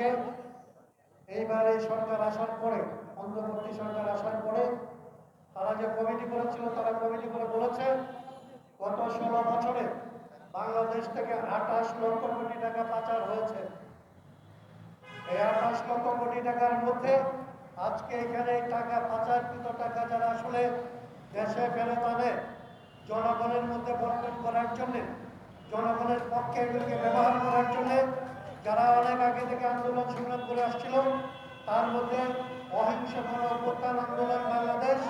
থেকে এইবার এই সরকার আসার পরে, অন্তর্বর্তী সরকার আসার পরে, তারা যে কমিটি করেছিল, তারা কমিটি করে বলেছে, গত ষোলো বছরে বাংলাদেশ থেকে আঠাশ লক্ষ কোটি টাকা পাচার হয়েছে। এই আঠাশ লক্ষ কোটি টাকার মধ্যে আজকে এখানে টাকা, পাচারকৃত টাকা যারা আসলে দেশে ফেরত আনে জনগণের মধ্যে বন্টন করার জন্য, জনগণের পক্ষে এগুলিকে ব্যবহার করার জন্য যারা অনেক আগে থেকে আন্দোলন সংগ্রাম করে আসছিল, তার মধ্যে অহিংস গণ অভ্যুত্থান আন্দোলন বাংলাদেশ,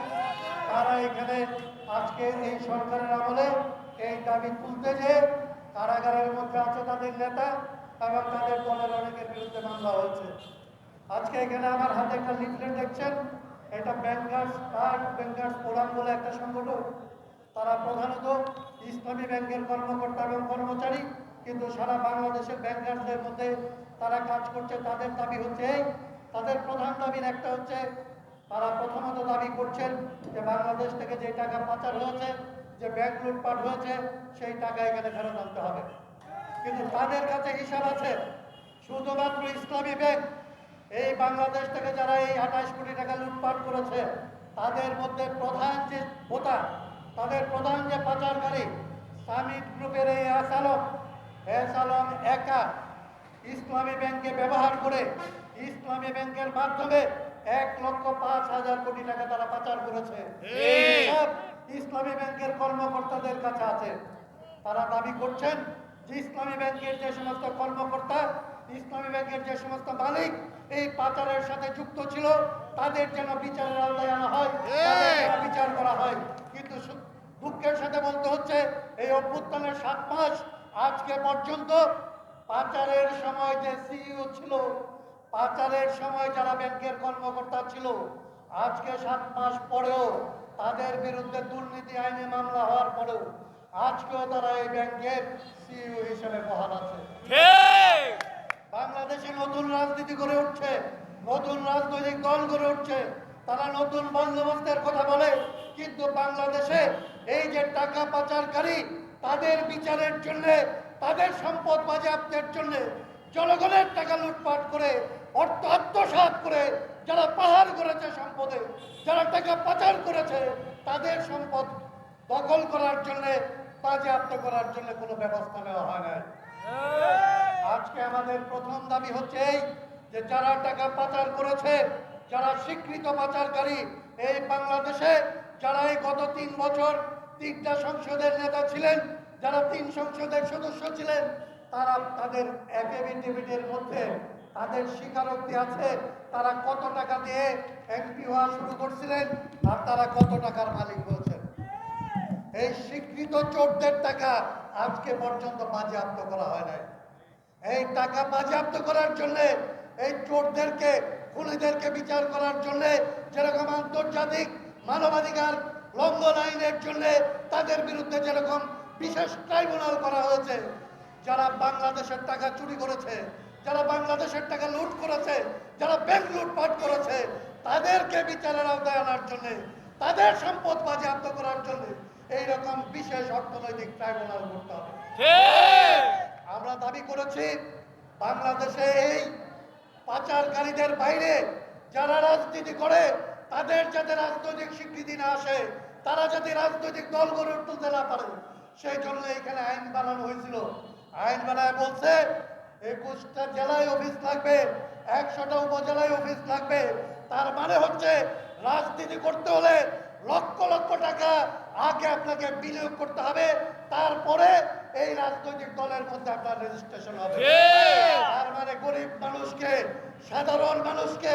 তারা এখানে আজকে এই সরকারের আমলে এই দাবি তুলতে যে কারাগারের মধ্যে আছে তাদের নেতা এবং তাদের দলের অনেকের বিরুদ্ধে মামলা হয়েছে। আজকে এখানে আমার হাতে একটা লিফলেট দেখছেন, এটা ব্যাংকার্স কার্ড, ব্যাংকার্স ফোরাম বলে একটা সংগঠন। তারা প্রধানত ইসলামী ব্যাংকের কর্মকর্তা এবং কর্মচারী কিন্তু সারা বাংলাদেশের ব্যাংকারদের মধ্যে তারা কাজ করছে, তাদের দাবি হচ্ছে তাদের প্রধান দাবির একটা হচ্ছে, তারা প্রথমত দাবি করছেন যে বাংলাদেশ থেকে যে টাকা পাচার হয়েছে, যে ব্যাংক লুটপাট হয়েছে, সেই টাকা এখানে ফেরত আনতে হবে। কিন্তু তাদের কাছে হিসাব আছে, শুধুমাত্র ইসলামী ব্যাংক, এই বাংলাদেশ থেকে যারা এই আঠাশ কোটি টাকা লুটপাট করেছে, তাদের মধ্যে প্রধান যে হোতা তাদের প্রধান যে পাচারকারী সামিট গ্রুপের এই আসালম এস আলম একা ইসলামী ব্যাংকে ব্যবহার করে ইসলামী ব্যাংকের মাধ্যমে এক লক্ষ পাঁচ হাজার কোটি টাকা তারা পাচার করেছে। ইসলামী ব্যাংকের কর্মকর্তাদের কাছে আছে। তারা দাবি করছেন যে ইসলামী ব্যাংকের যে সমস্ত কর্মকর্তা ইসলামী ব্যাংকের যে সমস্ত মালিক এই পাচারের সাথে যুক্ত ছিল তাদের যেন বিচারের আওতায় আনা হয় বিচার করা হয়। কিন্তু দুঃখের সাথে বলতে হচ্ছে এই অভ্যুত্থানের সাত মাস আজকে পর্যন্ত পাচারের সময় যে সিইও ছিল পাচারের সময় যারা ব্যাংকের কর্মকর্তা ছিল আজকে সাত মাস পরেও তাদের বিরুদ্ধে দুর্নীতি আইনে মামলা হওয়ার পরেও আজকেও তারা এই ব্যাংকের সিইও হিসেবে বহাল আছে। বাংলাদেশে নতুন রাজনীতি গড়ে উঠছে নতুন রাজনৈতিক দল গড়ে উঠছে তারা নতুন বন্দোবস্তের কথা বলে কিন্তু বাংলাদেশে এই যে টাকা পাচারকারী তাদের বিচারের জন্য, তাদের সম্পদ বাজেয়াপ্তের জন্য জনগণের টাকা লুটপাট করে, অর্থ আত্মসাৎ করে যারা পাহাড় করেছে সম্পদে, যারা টাকা পাচার করেছে, তাদের সম্পদ দখল করার জন্য, বাজেয়াপ্ত করার জন্য কোনো ব্যবস্থা নেওয়া হয় না আজকে আমাদের প্রথম দাবি হচ্ছে এই যে যারা টাকা পাচার করেছে, যারা স্বীকৃত পাচারকারী, এই বাংলাদেশে যারা এই গত তিন বছর তিনটা সংসদের নেতা ছিলেন, যারা তিন সংসদের সদস্য ছিলেন, তারা তাদের অ্যাফিডেভিটের মধ্যে তাদের স্বীকারোক্তি আছে, তারা কত টাকা দিয়ে এমপি হওয়া শুরু করছিলেন আর তারা কত টাকার মালিক হয়েছেন। এই স্বীকৃত চোরদের টাকা আজকে পর্যন্ত বাজেয়াপ্ত করা হয় নাই। এই টাকা বাজেয়াপ্ত করার জন্যে, এই চোরদেরকে, খুনিদেরকে বিচার করার জন্যে যেরকম আন্তর্জাতিক মানবাধিকার লঙ্ঘন আইনের জন্য তাদের বিরুদ্ধে যেরকম বিশেষ ট্রাইব্যুনাল করা হয়েছে যারা বাংলাদেশের টাকা চুরি করেছে যারা বাংলাদেশের টাকা লুট করেছে যারা ব্যাংক লুটপাট করেছে তাদেরকে বিচারের আওতায় আনার জন্য তাদের সম্পদ বাজেয়াপ্ত করার জন্য এইরকম বিশেষ অর্থনৈতিক ট্রাইব্যুনাল করতে হবে। আমরা দাবি করেছি বাংলাদেশে এই পাচারকারীদের বাইরে যারা রাজনীতি করে তাদের যাতে রাজনৈতিক স্বীকৃতি না আসে তারা যাতে রাজনৈতিক দল গড়ে তুলতে না পারে। সেই জন্য এখানে আইন বানানো হয়েছিল। আইন বানায় বলছে একুশটা জেলায় অফিস লাগবে একশোটা উপজেলায় অফিস লাগবে। তার মানে হচ্ছে রাজনীতি করতে হলে লক্ষ লক্ষ টাকা আগে আপনাকে বিনিয়োগ করতে হবে তারপরে এই রাজনৈতিক দলের মধ্যে আপনার রেজিস্ট্রেশন হবে। তার মানে গরিব মানুষকে সাধারণ মানুষকে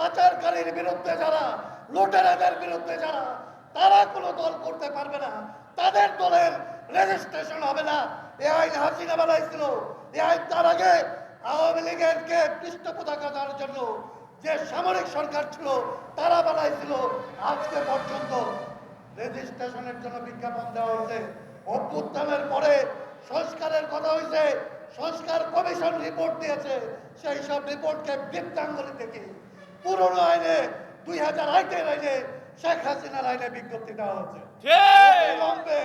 পাচারকারীর বিরুদ্ধে যারা, লুটেরাদের বিরুদ্ধে যারা, তারা কোনো দল করতে পারবে না। তাদের দলের রেজিস্ট্রেশন হবে না। এ আইন হাসিনা বানাইছিল। এ আইন তার আগে আওয়ামী লীগেরকে পৃষ্ঠ পতাকা দেওয়ার জন্য যে সামরিক সরকার ছিল, তারা বানাইছিল। আজকে পর্যন্ত রেজিস্ট্রেশনের জন্য বিজ্ঞাপন দেওয়া হয়েছে। অভ্যুত্থানের পরে সংস্কারের কথা হয়েছে। সংস্কার কমিশন রিপোর্ট দিয়েছে। সেই সব রিপোর্টকে বৃত্তাঙ্গলি থেকে পুরনো আইনে দুই হাজার আটের আইনে শেখ হাসিনার আইনে বিজ্ঞপ্তি দেওয়া হচ্ছে। অবিলম্বে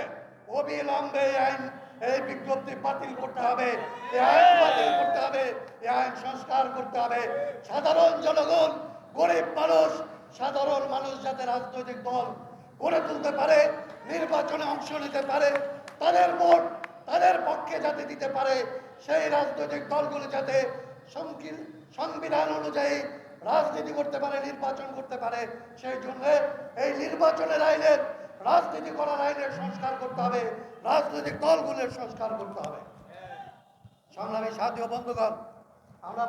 অবিলম্বে এই আইন এই বিজ্ঞপ্তি বাতিল করতে হবে এই আইন বাতিল করতে হবে এই আইন সংস্কার করতে হবে। সাধারণ জনগণ গরিব মানুষ সাধারণ মানুষ যাতে রাজনৈতিক দল গড়ে তুলতে পারে নির্বাচনে অংশ নিতে পারে তাদের ভোট তাদের পক্ষে যাতে দিতে পারে সেই রাজনৈতিক দলগুলো যাতে সংবিধান অনুযায়ী রাজনীতি করতে পারে, নির্বাচন করতে পারে, সেই জন্য এই নির্বাচনের আইনের রাজনীতি করার আইনের সংস্কার করতে হবে, রাজনৈতিক দলগুলোর সংস্কার করতে হবে। সংগ্রামী সাথী বন্ধুগণ, আমরা